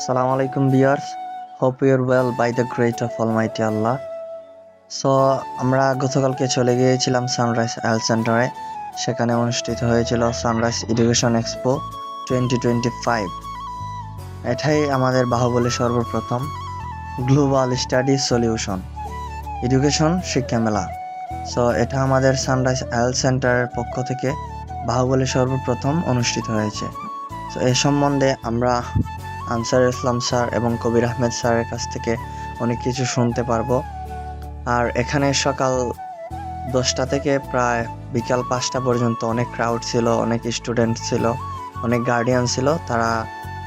Assalamu আলাইকুম viewers hope you well by by great of of Almighty Allah. So আমরা গতকালকে চলে গিয়েছিলাম সানরাইজ এল সেন্টারে সেখানে অনুষ্ঠিত হয়েছিল sunrise education expo twenty twenty five এটাই আমাদের বাহুবলী সর্বপ্রথম গ্লোবাল স্টাডি সলিউশন এডুকেশন শিক্ষা মেলা সো এটা আমাদের সানরাইজ এল সেন্টারের পক্ষ থেকে বাহুবলী সর্বপ্রথম অনুষ্ঠিত হয়েছে। তো এ সম্বন্ধে আমরা আনসার ইসলাম স্যার এবং কবির আহমেদ স্যারের কাছ থেকে অনেক কিছু শুনতে পারব। আর এখানে সকাল দশটা থেকে প্রায় বিকাল পাঁচটা পর্যন্ত অনেক ক্রাউড ছিল, অনেক স্টুডেন্ট ছিল, অনেক গার্ডিয়ান ছিল। তারা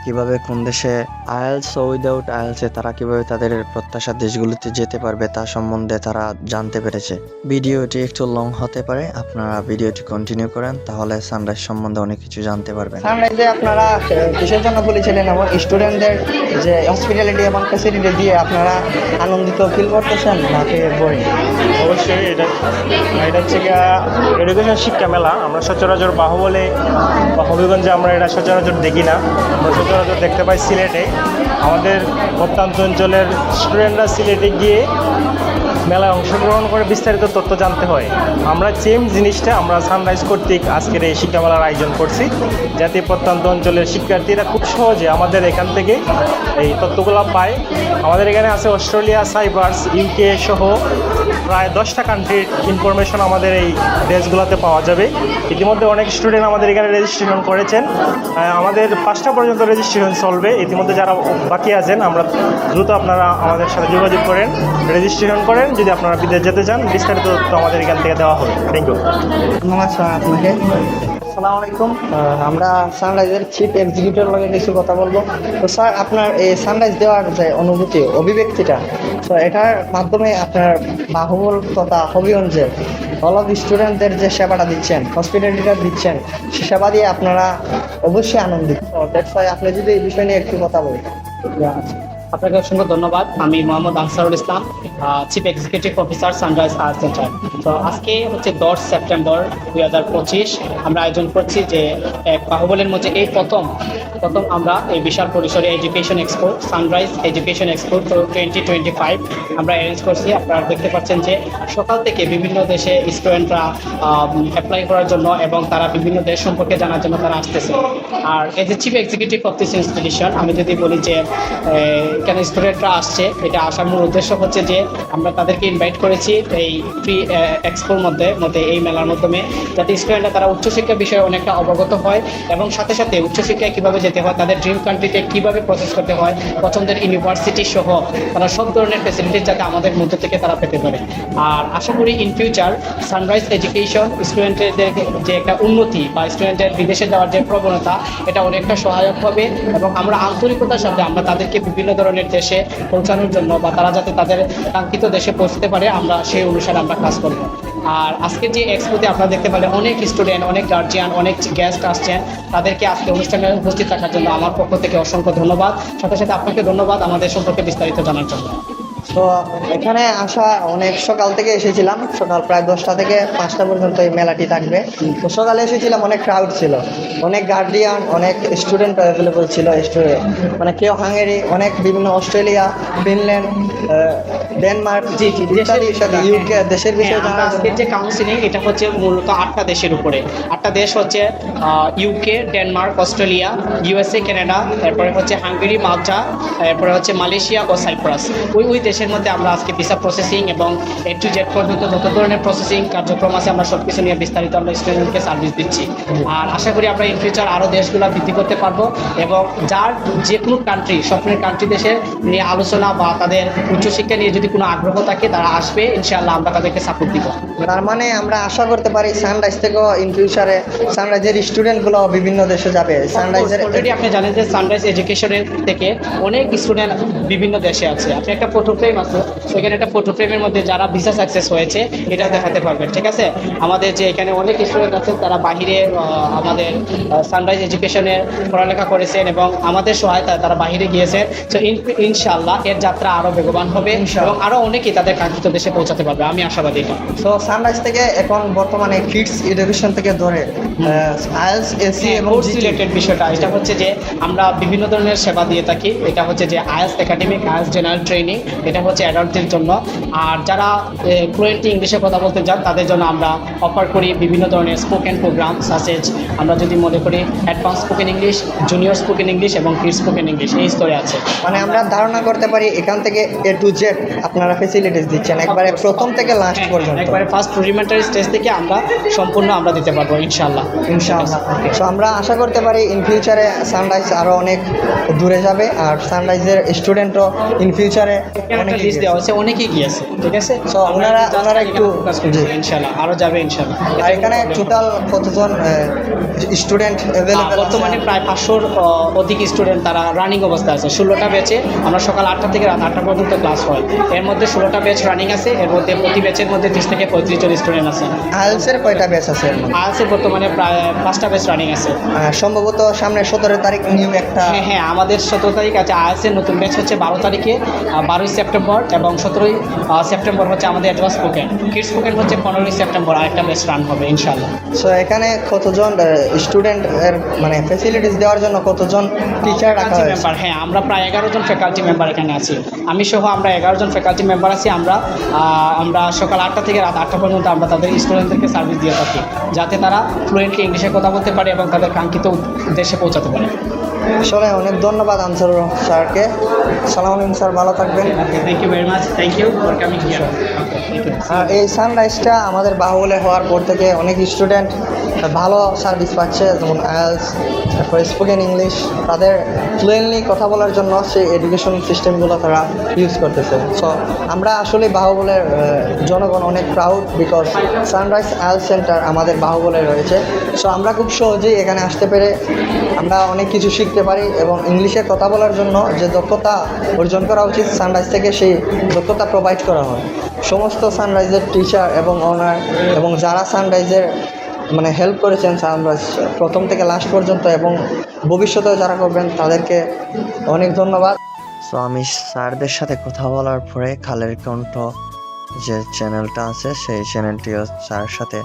কীভাবে কোন দেশে আয়েলস ও উইদাউট আয়েলসে তারা কীভাবে তাদের প্রত্যাশার দেশগুলিতে যেতে পারবে তা সম্বন্ধে তারা জানতে পেরেছে। ভিডিওটি একটু লং হতে পারে আপনারা ভিডিওটি কন্টিনিউ করেন তাহলে সানরাইজ সম্বন্ধে অনেক কিছু জানতে পারবেন। সানরাইজে আপনারা কিসের জন্য বলেছিলেন এবং স্টুডেন্টদের যে হসপিটালিটি এবং ফ্যাসিলিটি দিয়ে আপনারা আনন্দিত ফিল করতেছেন নাকি বোরিং অবশ্যই এটা এটা হচ্ছে গিয়া এডুকেশন শিক্ষা মেলা। আমরা সচরাচর বাহুবলে বা হবিগঞ্জে আমরা এটা সচরাচর দেখি না। আমরা সচরাচর দেখতে পাই সিলেটে। আমাদের প্রত্যন্ত অঞ্চলের স্টুডেন্টরা সিলেটে গিয়ে মেলায় অংশগ্রহণ করে বিস্তারিত তথ্য জানতে হয়। আমরা সেম জিনিসটা আমরা সানরাইজ কর্তৃক আজকের এই শিক্ষা মেলার আয়োজন করছি, যাতে প্রত্যন্ত অঞ্চলের শিক্ষার্থীরা খুব সহজে আমাদের এখান থেকে এই তথ্যগুলো পায়। আমাদের এখানে আছে অস্ট্রেলিয়া, সাইবার্স ইউকে সহ প্রায় দশটা কান্ট্রির ইনফরমেশন আমাদের এই ড্রেসগুলোতে পাওয়া যাবে। ইতিমধ্যে অনেক স্টুডেন্ট আমাদের এখানে রেজিস্ট্রেশন করেছেন। আমাদের পাঁচটা পর্যন্ত রেজিস্ট্রেশন চলবে। ইতিমধ্যে যারা বাকি আছেন, আমরা দ্রুত আপনারা আমাদের সাথে যোগাযোগ করেন রেজিস্ট্রেশন করেন। যদি আপনারা বিদেশ যেতে চান বিস্তারিত তথ্য আমাদের এখান থেকে দেওয়া হবে। থ্যাংক ইউ ধন্যবাদ স্যার আপনাকে। আসসালামু আলাইকুম। আমরা সানরাইজের চিফ এক্সিকিউটিভ লগে কিছু কথা বলব। তো স্যার আপনার এই সানরাইজ দেওয়ার যে অনুভূতি অভিব্যক্তিটা তো এটার মাধ্যমে আপনার বাহুবল তথা হবিগঞ্জের অল অফ স্টুডেন্টদের যে সেবাটা দিচ্ছেন হসপিটালিটিটা দিচ্ছেন সে সেবা দিয়ে আপনারা অবশ্যই আনন্দিত। দ্যাটস ওয়াই আপনি যদি এই বিষয় নিয়ে একটু কথা বলেন। আপনাকে অসংখ্য ধন্যবাদ। আমি Mohammad Ansarul Islam chief executive officer sunrise art centre তো আজকে হচ্ছে দশ সেপ্টেম্বর দুই হাজার পঁচিশ। আমরা আয়োজন করছি যে, এক বাহুবলের মধ্যে এই প্রথম প্রথম আমরা এই বিশাল পরিসরে education expo sunrise education expo twenty twenty five আমরা অ্যারেঞ্জ করছি। আপনারা দেখতে পাচ্ছেন যে সকাল থেকে বিভিন্ন দেশে স্টুডেন্টরা অ্যাপ্লাই করার জন্য এবং তারা বিভিন্ন দেশ সম্পর্কে জানার জন্য তারা আসতেছে। আর as a chief executive of this institution আমি যদি বলি যে এখানে স্টুডেন্টরা আসছে, এটা আসার মূল উদ্দেশ্য হচ্ছে যে, আমরা তাদেরকে ইনভাইট করেছি এই ফ্রি এক্সপোর মধ্যে মধ্যে এই মেলার মাধ্যমে, যাতে স্টুডেন্টরা তারা উচ্চশিক্ষা বিষয়ে অনেকটা অবগত হয় এবং সাথে সাথে উচ্চশিক্ষায় কীভাবে যেতে হয়, তাদের ড্রিম কান্ট্রিতে কীভাবে প্রসেস করতে হয় পছন্দের ইউনিভার্সিটি সহ তারা সব ধরনের ফেসিলিটি যাতে আমাদের মধ্য থেকে তারা পেতে পারে। আর আশা করি ইন ফিউচার সানরাইজ এডুকেশন স্টুডেন্টদের যে একটা উন্নতি বা স্টুডেন্টদের বিদেশে যাওয়ার যে প্রবণতা, এটা অনেকটা সহায়ক হবে এবং আমরা আন্তরিকতার সাথে আমরা তাদেরকে বিভিন্ন ধরনের দেশে পৌঁছানোর জন্য বা তারা যাতে তাদের কাঙ্ক্ষিত দেশে পৌঁছতে পারে, আমরা সেই অনুসারে আমরা কাজ করব। আর আজকে যে এক্সপোতে আপনারা দেখতে পেলে অনেক স্টুডেন্ট অনেক গার্জিয়ান অনেক গেস্ট আসছেন। তাদেরকে আজকে অনুষ্ঠানে উপস্থিত থাকার জন্য আমার পক্ষ থেকে অসংখ্য ধন্যবাদ। সাথে সাথে আপনাকে ধন্যবাদ আমাদের সম্পর্কে বিস্তারিত জানার জন্য। তো এখানে আসা অনেক সকাল থেকে এসেছিলাম। সকাল প্রায় দশটা থেকে পাঁচটা পর্যন্ত এই মেলাটি থাকবে। তো সকালে এসেছিলাম অনেক ক্রাউড ছিল। অনেক গার্ডিয়ান অনেক স্টুডেন্ট অ্যাভেলেবল ছিল মানে কেউ হাঙ্গেরি অনেক বিভিন্ন অস্ট্রেলিয়া ফিনল্যান্ড ডেনমার্ক জি, জি, ইউকে দেশের বিষয়ে হ্যাঁ, আজকের যে কাউন্সিলিং এটা হচ্ছে মূলত আটটা দেশের উপরে। আটটা দেশ হচ্ছে UK Denmark Australia USA Canada এরপরে হচ্ছে হাঙ্গেরি মাল্টা এরপরে হচ্ছে মালয়েশিয়া ও সাইপ্রাস। ওই ওই দেশের মধ্যে আমরা আজকে ভিসা প্রসেসিং এবং এ টু জেড পর্যন্ত যত ধরনের প্রসেসিং কার্যক্রম আছে আমরা সব কিছু নিয়ে বিস্তারিত আমরা স্টুডেন্টকে সার্ভিস দিচ্ছি। আর আশা করি আমরা ইন ফিউচার আরও দেশগুলো বৃদ্ধি করতে পারব এবং যার যে কোনো কান্ট্রি স্বপ্নের কান্ট্রি দেশের নিয়ে আলোচনা বা তাদের উচ্চশিক্ষা নিয়ে যদি কোনো আগ্রহ থাকে তারা আসবে ইনশাআল্লাহ আমরা তাদেরকে সাপোর্ট দিব। তার মানে আমরা আশা করতে পারি সানরাইজ থেকেও ইন ফিউচারে সানরাইজের স্টুডেন্টগুলো বিভিন্ন দেশে যাবে। সানরাইজের অলরেডি আপনি জানেন যে সানরাইজ এডুকেশনের থেকে অনেক স্টুডেন্ট বিভিন্ন দেশে আছে। আপনি একটা ফটো ফ্রেম আছে সেখানে একটা ফটো ফ্রেমের মধ্যে যারা ভিসা সাকসেস হয়েছে এটা দেখাতে পারবেন ঠিক আছে? আমাদের যে এখানে অনেক স্টুডেন্ট আছে তারা বাহিরে আমাদের সানরাইজ এডুকেশনে পড়ালেখা করেছেন এবং আমাদের সহায়তায় তারা বাহিরে গিয়েছেন। তো ইনশাআল্লাহ এর যাত্রা আরও বেগবান হবে এবং আরও অনেকেই তাদের কাঙ্ক্ষিত দেশে পৌঁছাতে পারবে আমি আশাবাদী। তো সানরাইজ থেকে এখন বর্তমানে কিডস এডুকেশন থেকে ধরে আইএলস এসি এবং রিলেটেড বিষয়টা এটা হচ্ছে যে আমরা বিভিন্ন ধরনের সেবা দিয়ে থাকি এটা হচ্ছে যে আয়াস একাডেমিক আয়াস জেনারেল ট্রেনিং এটা হচ্ছে অ্যাডাল্টদের জন্য। আর যারা ফ্লুয়েন্টলি ইংলিশে কথা বলতে চান তাদের জন্য আমরা অফার করি বিভিন্ন ধরনের স্পোকেন প্রোগ্রাম সাসেজ আমরা যদি মনে করি advance spoken English junior spoken English এবং কিড স্পোকেন ইংলিশ এই স্তরে আছে। মানে আমরা ধারণা করতে পারি এখান থেকে এ টু জেড আপনারা ফেসিলিটিস দিচ্ছেন একবারে প্রথম থেকে লাস্ট হ্যাঁ, পর্যন্ত। একবারে ফার্স্ট রুডিমেন্টারি স্টেজ থেকে আমরা সম্পূর্ণ আমরা দিতে পারব ইনশাআল্লাহ। ইনশাআল্লাহ সো আমরা আশা করতে পারি ইন ফিউচারে সানরাইজ আরও অনেক দূরে যাবে আর সানরাইজের স্টুডেন্টও ইন ফিউচারে এখানে একটা লিস্ট দেওয়া হয়েছে অনেকেই গিয়েছে ঠিক আছে? So, ওনারা- ওনারা একটু- আরও যাবে ইনশাআল্লাহ। আর এখানে টোটাল কতজন স্টুডেন্ট বর্তমানে প্রায় পাঁচশোর অধিক স্টুডেন্ট তারা রানিং আছে। ষোলোটা ব্যাচে আমরা সকাল আটটা থেকে রাত আটটা পর্যন্ত ক্লাস হয়। এর মধ্যে ষোলোটা ব্যাচ রানিং আছে এর মধ্যে প্রতি ব্যাচের মধ্যে ত্রিশ থেকে পঁয়ত্রিশ জন স্টুডেন্ট আছে। আইএলসের কয়টা ব্যাচ আছে এর বর্তমানে প্রায় পাঁচটা ব্যাচ রানিং আছে। সম্ভবত সামনে সতেরো তারিখ নিউ একটা হ্যাঁ হ্যাঁ আমাদের সতেরো তারিখ আছে। আইএসের নতুন ব্যাচ হচ্ছে বারো তারিখে বারোই সেপ্টেম্বর এবং সতেরোই সেপ্টেম্বর হচ্ছে আমাদের অ্যাডভান্স স্পোকেন কিডস স্পোকেন হচ্ছে পনেরোই সেপ্টেম্বর আরেকটা ব্যাচ রান হবে ইনশাল্লাহ সো এখানে কতজন স্টুডেন্ট এর মানে ফেসিলিটিস দেওয়ার জন্য কতজন টিচার রাখা মেম্বার হ্যাঁ আমরা প্রায় এগারো জন ফ্যাকাল্টি মেম্বার এখানে আছি। আমি সহ আমরা এগারো জন ফ্যাকাল্টি মেম্বার আছি আমরা আমরা সকাল আটটা থেকে রাত আটটা পর্যন্ত আমরা তাদের স্টুডেন্টদেরকে সার্ভিস দিয়ে থাকি যাতে তারা ফ্লুয়েন্টলি ইংলিশে কথা বলতে পারে এবং তাদের কাঙ্ক্ষিত উদ্দেশ্যে পৌঁছাতে পারে। আসলে অনেক ধন্যবাদ আনসার স্যারকে। সালাম আলাইকুম স্যার ভালো থাকবেন। Thank you very much thank you for coming here আর এই সানরাইজটা আমাদের বাহুবলে হওয়ার পর থেকে অনেক স্টুডেন্ট ভালো সার্ভিস পাচ্ছে যেমন আইএলস তারপরে স্পোকেন ইংলিশ তাদের ফ্লুয়েন্টলি কথা বলার জন্য সেই এডুকেশন সিস্টেমগুলো তারা ইউজ করতেছে। সো আমরা আসলে বাহুবলের জনগণ অনেক proud because sunrise IELTS centre আমাদের বাহুবলে রয়েছে। সো আমরা খুব সহজেই এখানে আসতে পেরে আমরা অনেক কিছু শিখতে পারি এবং ইংলিশে কথা বলার জন্য যে দক্ষতা অর্জন করা উচিত সানরাইজ থেকে সেই দক্ষতা প্রোভাইড করা হয়। সমস্ত সানরাইজের টিচার এবং ওনার এবং যারা সানরাইজের মানে হেল্প করেছেন সানরাইজ প্রথম থেকে লাস্ট পর্যন্ত এবং ভবিষ্যতেও যারা করবেন, তাদেরকে অনেক ধন্যবাদ। সো আমি স্যারদের সাথে কথা বলার পরে খালের কণ্ঠ যে চ্যানেলটা আছে, সেই চ্যানেলটিও স্যারের সাথে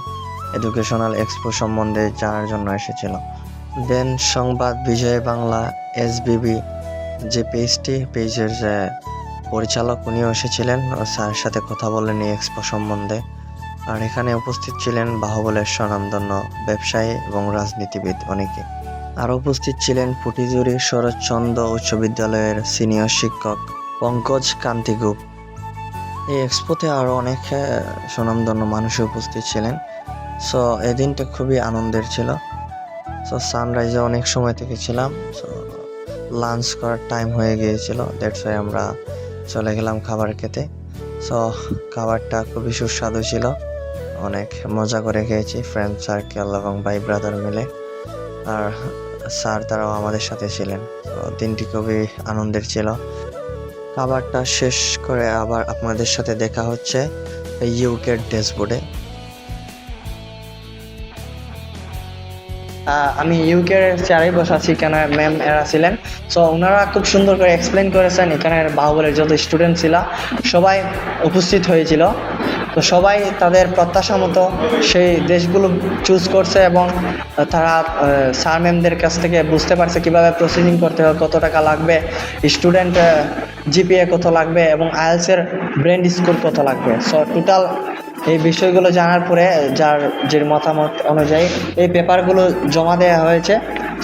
এডুকেশনাল এক্সপো সম্বন্ধে জানার জন্য এসেছিলাম দেন সংবাদ বিজয় বাংলা, এসবিবি, যে পেজটি, পেজের পরিচালক উনিও এসেছিলেন স্যারের সাথে কথা বলেন এই এক্সপো সম্বন্ধে। আর এখানে উপস্থিত ছিলেন বাহুবলের স্বনামধন্য ব্যবসায়ী এবং রাজনীতিবিদ অনেকে। আরও উপস্থিত ছিলেন ফুটিজুরি শরৎচন্দ্র উচ্চ বিদ্যালয়ের সিনিয়র শিক্ষক পঙ্কজ কান্তিগুপ এই এক্সপোতে আরও অনেক স্বনামধন্য মানুষ উপস্থিত ছিলেন। সো, এদিনটা খুবই আনন্দের ছিল। সো সানরাইজে অনেক সময় থেকে ছিলাম সো লাঞ্চ করার টাইম হয়ে গিয়েছিল। দ্যাটস ওয়াই আমরা চলে গেলাম খাবার খেতে। সো খাবারটা খুবই সুস্বাদু ছিল। অনেক মজা করে খেয়েছি ফ্রেন্ড সার্কেল এবং ভাই ব্রাদার মিলে। আর স্যার তারাও আমাদের সাথে ছিলেন। তো দিনটি খুবই আনন্দের ছিল। খাবারটা শেষ করে আবার আপনাদের সাথে দেখা হচ্ছে ইউকের ড্যাশবোর্ডে আমি ইউকের চেয়ারে বসে আছি এখানে ম্যাম এরা ছিলেন। সো ওনারা খুব সুন্দর করে এক্সপ্লেন করেছেন এখানে বাহুবলের যত স্টুডেন্ট ছিল, সবাই উপস্থিত হয়েছিল। তো সবাই তাদের প্রত্যাশা মতো সেই দেশগুলো চুজ করছে এবং তারা স্যার ম্যামদের কাছ থেকে বুঝতে পারছে কীভাবে প্রসেসিং করতে হয়, কত টাকা লাগবে স্টুডেন্ট জিপিএ কত লাগবে এবং আইএলসের ব্রেন্ড স্কোর কত লাগবে। সো টোটাল এই বিষয়গুলো জানার পরে, যার যে মতামত অনুযায়ী এই পেপারগুলো জমা দেওয়া হয়েছে।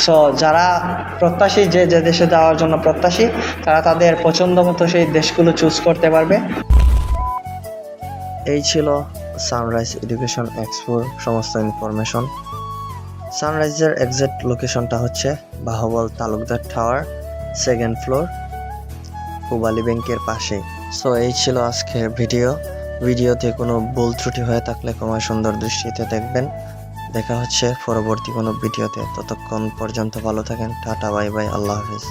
সো যারা প্রত্যাশী যে যে দেশে যাওয়ার জন্য প্রত্যাশী, তারা তাদের পছন্দ মতো সেই দেশগুলো চুজ করতে পারবে। এই ছিল সানরাইজ এডুকেশন এক্সপোর সমস্ত ইনফরমেশন সানরাইজের এক্সাক্ট লোকেশনটা হচ্ছে Bahubal Talukdar tower second floor Pubali ব্যাংকের পাশে সো এই ছিল আজকের ভিডিও ভিডিওতে কোনো ভুল ত্রুটি হয়ে থাকলে ক্ষমা সুন্দর দৃষ্টিতে দেখবেন। দেখা হচ্ছে পরবর্তী কোনো ভিডিওতে। ততক্ষণ পর্যন্ত ভালো থাকেন। টাটা, বাই বাই, আল্লাহ হাফিজ।